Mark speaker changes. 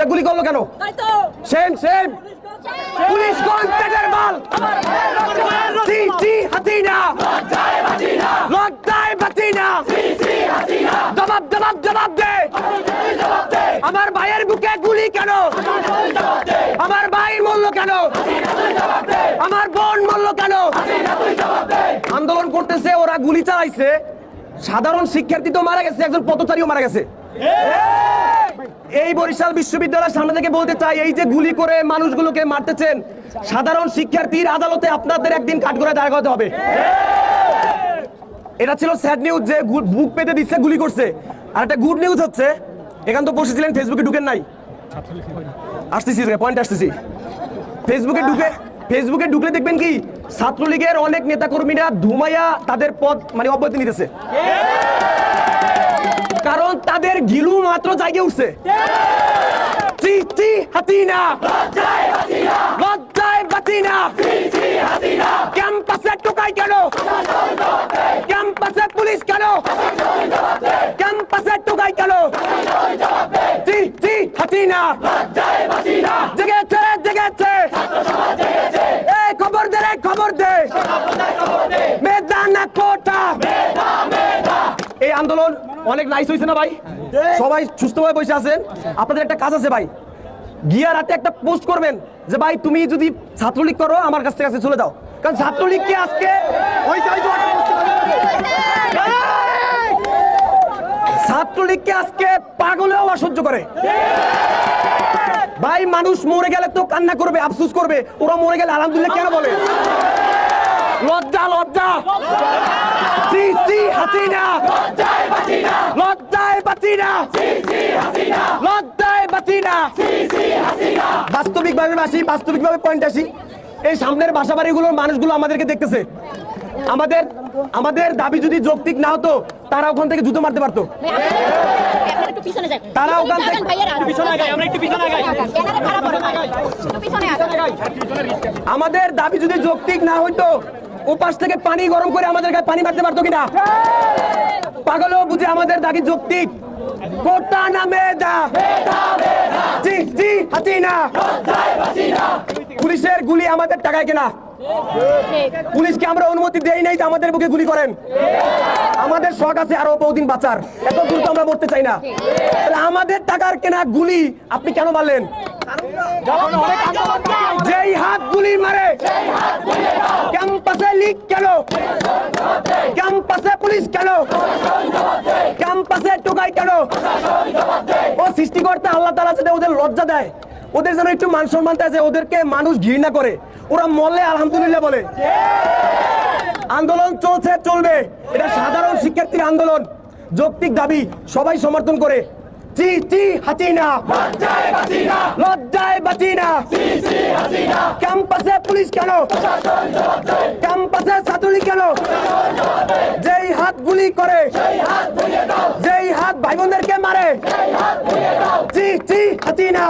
Speaker 1: তা গুলি করল কেন? Same same. পুলিশ কোন পেটের মাল। জি জি হাসিনা। লজ্জায় বাঁচিনা জবাব জবাব জবাব দে। আমার ভাইয়ের বুকে গুলি কেন? আমার ভাই মরল কেন? আমার বোন মরল কেন? আন্দোলন করতেছে ওরা গুলি চালাইছে। সাধারণ শিক্ষার্থী তো মারা গেছে একজন পথচারীও মারা গেছে। এই বরিশাল বিশ্ববিদ্যালয়ের সামনে থেকে বলতে চাই, এই যে গুলি করে মানুষগুলোকে মারতেছেন, সাধারণ শিক্ষার্থীর আদালতে আপনাদের একদিন কাঠগড়ায় দাঁড় করাতে হবে। এটা ছিল স্যাড নিউজ যে বুক পেতে দিচ্ছে, গুলি করছে। আর একটা গুড নিউজ হচ্ছে, এখান তো বসেছিলেন ফেসবুকে ঢুকেন নাই। আসতেছি পয়েন্ট আসতেছি। ফেসবুকে ঢুকে ফেসবুকে ঢুকলে দেখবেন কি, ছাত্রলীগের অনেক নেতাকর্মীরা ধুমাইয়া তাদের পদ মানে অব্যাহতি নিতেছে। তাদের গিলু মাত্র জায়গায় উঠছে। চি চি হাসিনা লজ্জায় বাতিনা। টোকাই কেন? ক্যাম্পাসে পুলিশ কেন? ক্যাম্পাসে জেগেছে জেগেছে। খবর দে খবর দে। মেদানা কোটা অনেক নাইস হয়েছে না ভাই? সবাই সুস্থভাবে বসে আছেন। আপনাদের একটা কাজ আছে ভাই। গিয়া রাতে একটা পোস্ট করবেন যে, ভাই, তুমি যদি ছাত্রলীগ করো, আমার কাছ থেকে চলে যাও। কারণ ছাত্রলীগকে আজকে। এই! ছাত্রলীগকে আজকে পাগলেও অসহ্য করে? ভাই, মানুষ মরে গেলে তো কান্না করবে, আফসুস করবে। ওরা মরে গেলে আলহামদুলিল্লাহ কেন বলে? লজ্জা লজ্জা। জি হাসিনা। লজ্জায় বাঁচিনা লজ্জায় বাঁচিনা বাস্তবিক ভাবে আসি বাস্তবিক পয়েন্ট আসি। এই সামনের বাসা মানুষগুলো আমাদেরকে দেখতেছে। আমাদের আমাদের দাবি যদি যৌক্তিক না হতো তারা ওখান থেকে জুতো মারতে পারতো। তারা ওখান থেকে- আমাদের দাবি যদি যৌক্তিক না হইতো ওপাশ থেকে পানি গরম করে আমাদের গায়ে পানি মারতে পারতো কিনা? পাগলও বুঝে আমাদের দাবি যৌক্তিক পুলিশের গুলি আমাদের টাকায় কেনা? পুলিশকে আমরা অনুমতি দেই নাই আমাদের বুকে গুলি করেন। আমাদের শখ আছে আরও বহুদিন বাঁচার। এত দ্রুত আমরা মরতে চাই না। আমাদের টাকার কেনা গুলি আপনি কেন মারলেন? যেই হাত গুলি মারে, ক্যাম্পাসে লিক কেন? ক্যাম্পাসে পুলিশ কেন? ক্যাম্পাসে কেন? ও আল্লাহ তালা ওদের লজ্জা দেয়, ওদের যেন একটু মান সম্মান যে ওদেরকে মানুষ ঘৃণা করে। ওরা মরলে আলহামদুলিল্লাহ বলে। আন্দোলন চলছে, চলবে। এটা সাধারণ শিক্ষার্থীর আন্দোলন, যৌক্তিক দাবি, সবাই সমর্থন করে। চি হাসিনা। লজ্জায় বাঁচিনা ক্যাম্পাসে পুলিশ কেন? ক্যাম্পাসে সাতুলি কেন? যেই হাত গুলি করে যেই হাত ভাই বোনদেরকে মারে চি হাসিনা।